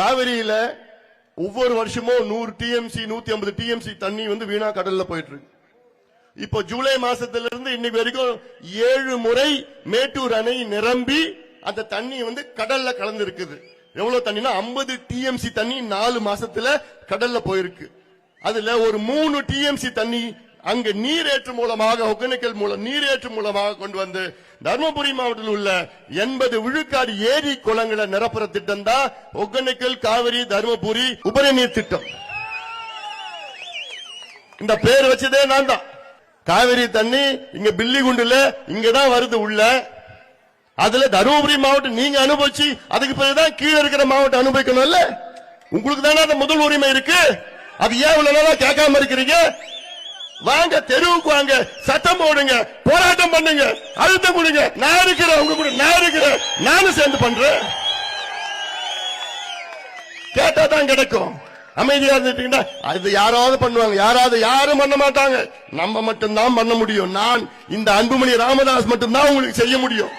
காவிரியில ஒவ்வொரு வருஷமும் நூறு டிஎம்சி நூத்தி ஐம்பது டிஎம்சி தண்ணி வந்து வீணா கடல்ல போயிட்டு இருக்கு. இப்போ ஜூலை மாசத்துல இருந்து இன்னைக்கு வரைக்கும் ஏழு முறை மேட்டூர் அணை நிரம்பி அந்த தண்ணி வந்து கடல்ல கலந்து இருக்குது எவ்வளவு தண்ணினா 50 டிஎம்சி தண்ணி நாலு மாசத்துல கடல்ல போயிருக்கு. அதுல ஒரு மூணு டிஎம்சி தண்ணி அங்க நீரேற்று மூலமாக ஒகேனக்கல் மூலம் நீரேற்று மூலமாக கொண்டு வந்து தருமபுரி மாவட்டத்தில் உள்ள எண்பது விழுக்காடு ஏரி குளங்களை நிரப்புற திட்டம் தான் ஒகேனக்கல் காவிரி தருமபுரி உபரிநீர் திட்டம். இந்த பேர் வச்சதே நான் தான். காவிரி தண்ணி இங்க பில்லிகுண்டுல இங்கதான் வருது உள்ள. அதுல தருமபுரி மாவட்டம் நீங்க அனுபவிச்சு அதுக்கு பிறகுதான் கீழே இருக்கிற மாவட்டம் அனுபவிக்கணும்ல? உங்களுக்கு தானே அந்த முதல் உரிமை இருக்கு? அது ஏன் இவ்வளவு நாளா கேட்காம இருக்கிறீங்க? வாங்க தெருவுக்கு வாங்க சத்தம் போடுங்க போராட்டம் பண்ணுங்க அழுத்தம் கொடுங்க. நான் இருக்கிறேன் உங்க கூட நான் இருக்கிறேன். நானும் சேர்ந்து பண்றேன். கேட்டா தான் கிடைக்கும். அமைதியா இருந்துட்டீங்கன்னா அது யாராவது பண்ணுவாங்க. யாராவது யாரும் பண்ண மாட்டாங்க. நம்ம மட்டும்தான் பண்ண முடியும். நான் இந்த அன்புமணி ராமதாஸ் மட்டும்தான் உங்களுக்கு செய்ய முடியும்.